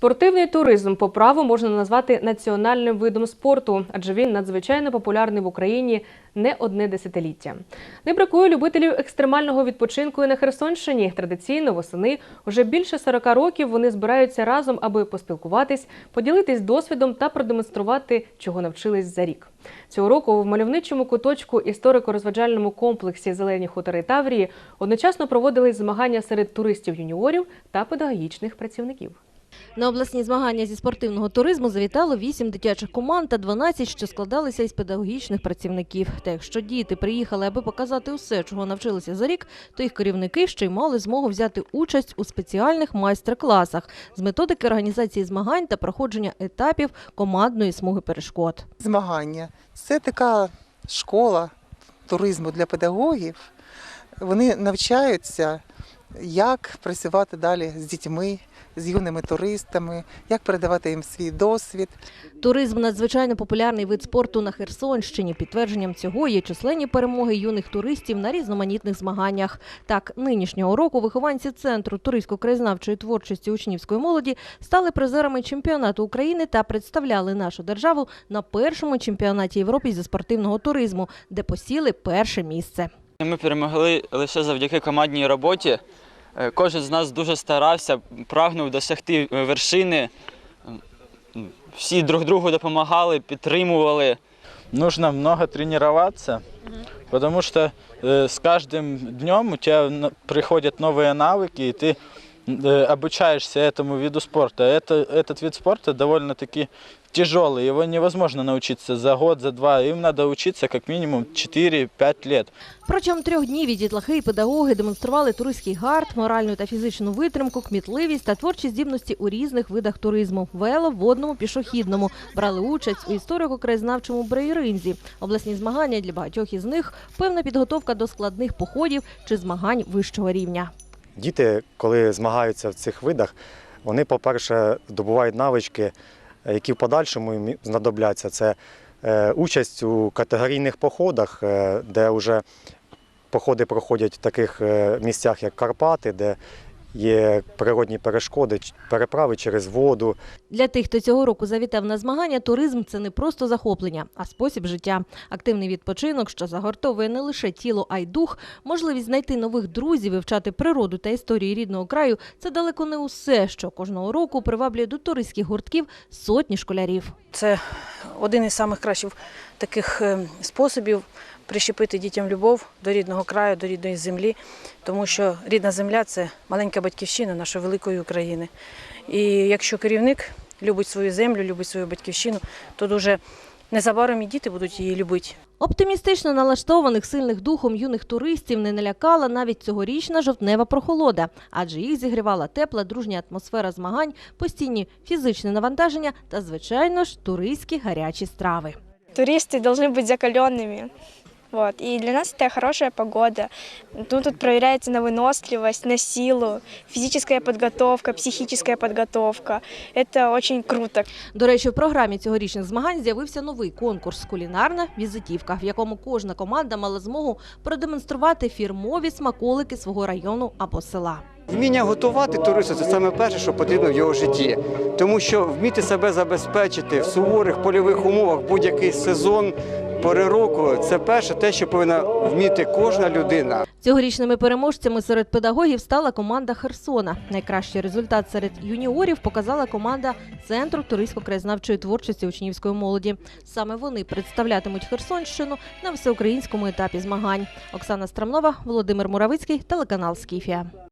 Спортивний туризм по праву можна назвати національним видом спорту, адже він надзвичайно популярний в Україні не одне десятиліття. Не бракує любителів екстремального відпочинку і на Херсонщині. Традиційно восени уже більше 40 років вони збираються разом, аби поспілкуватись, поділитись досвідом та продемонструвати, чого навчились за рік. Цього року в мальовничому куточку історико-розважальному комплексі Зелені хутори Таврії одночасно проводились змагання серед туристів-юніорів та педагогічних працівників. На обласні змагання зі спортивного туризму завітало 8 дитячих команд та 12, що складалися із педагогічних працівників. Та якщо діти приїхали, аби показати усе, чого навчилися за рік, то їх керівники ще й мали змогу взяти участь у спеціальних майстер-класах з методики організації змагань та проходження етапів командної смуги перешкод. змагання. Це така школа туризму для педагогів. Вони навчаються, як працювати далі з дітьми, з юними туристами, як передавати їм свій досвід. Туризм надзвичайно популярний вид спорту на Херсонщині. Підтвердженням цього є численні перемоги юних туристів на різноманітних змаганнях. Так, нинішнього року вихованці центру туристсько-краєзнавчої творчості учнівської молоді стали призерами чемпіонату України та представляли нашу державу на першому чемпіонаті Європи зі спортивного туризму, де посіли перше місце. Ми перемогли лише завдяки командній роботі. Е, Кожен з нас дуже старався, прагнув досягти е, вершини. М, Всі друг другу допомагали, підтримували. нужно много тренироваться, потому что э, с каждым днем у тебя н- приходят новые навыки, и ты э, обучаешься этому виду спорта. Это, этот вид спорта довольно-таки тяжелый, его невозможно научиться за год, за два. Им надо учиться как минимум 4-5 лет. Протягом трьох днів і дітлахи і педагоги демонстрували туристський гард, моральну та фізичну витримку, кмітливість та творчі здібності у різних видах туризму – вело, водному, пішохідному. Брали участь у історико-краєзнавчому брейринзі. Обласні змагання для багатьох із них – певна підготовка до складних походів чи змагань вищого рівня. Діти, коли змагаються в цих видах, вони, по-перше, добувають навички, е, які в подальшому їм знадобляться. Це е, участь у категорійних походах, е, де вже походи проходять в таких місцях, як Карпати, де є природні перешкоди, переправи через воду, Для тих, хто цього року завітав на змагання, туризм це не просто захоплення, а спосіб життя. Активний відпочинок, що загортовує не лише тіло, а й дух, можливість знайти нових друзів, вивчати природу та історії рідного краю це далеко не усе, що кожного року приваблює до туристських гуртків сотні школярів. Це один із самих кращих таких е, способів прищепити дітям любов до рідного краю, до рідної землі, тому що рідна земля це маленька батьківщина нашої великої України. І якщо керівник любить свою землю, любить свою батьківщину, то дуже незабаром і діти будуть її любити. Оптимістично налаштованих сильних духом юних туристів не налякала навіть цьогорічна жовтнева прохолода, адже їх зігрівала тепла, дружня атмосфера змагань, постійні фізичне навантаження та, звичайно ж, туристські гарячі страви. туристы должны быть закаленными. Вот. И для нас это хорошая погода. Ну, тут проверяется на выносливость, на силу, физическая подготовка, психическая подготовка. Это очень круто. До речі, в програмі цьогорічних змагань з'явився новий конкурс Кулінарна візитівка, в якому кожна команда мала змогу продемонструвати фірмові смаколики свого району або села. Вміння готувати туристу це саме перше, що потрібно в його житті, тому що вміти себе забезпечити в суворих польових умовах будь-який сезон, пори року це перше те, що повинна вміти кожна людина. Цьогорічними переможцями серед педагогів стала команда Херсона. Найкращий результат серед юніорів показала команда Центру туристсько-краєзнавчої творчості учнівської молоді. Саме вони представлятимуть Херсонщину на всеукраїнському етапі змагань. Оксана Страмнова, Володимир Муравицький, телеканал Скіфія.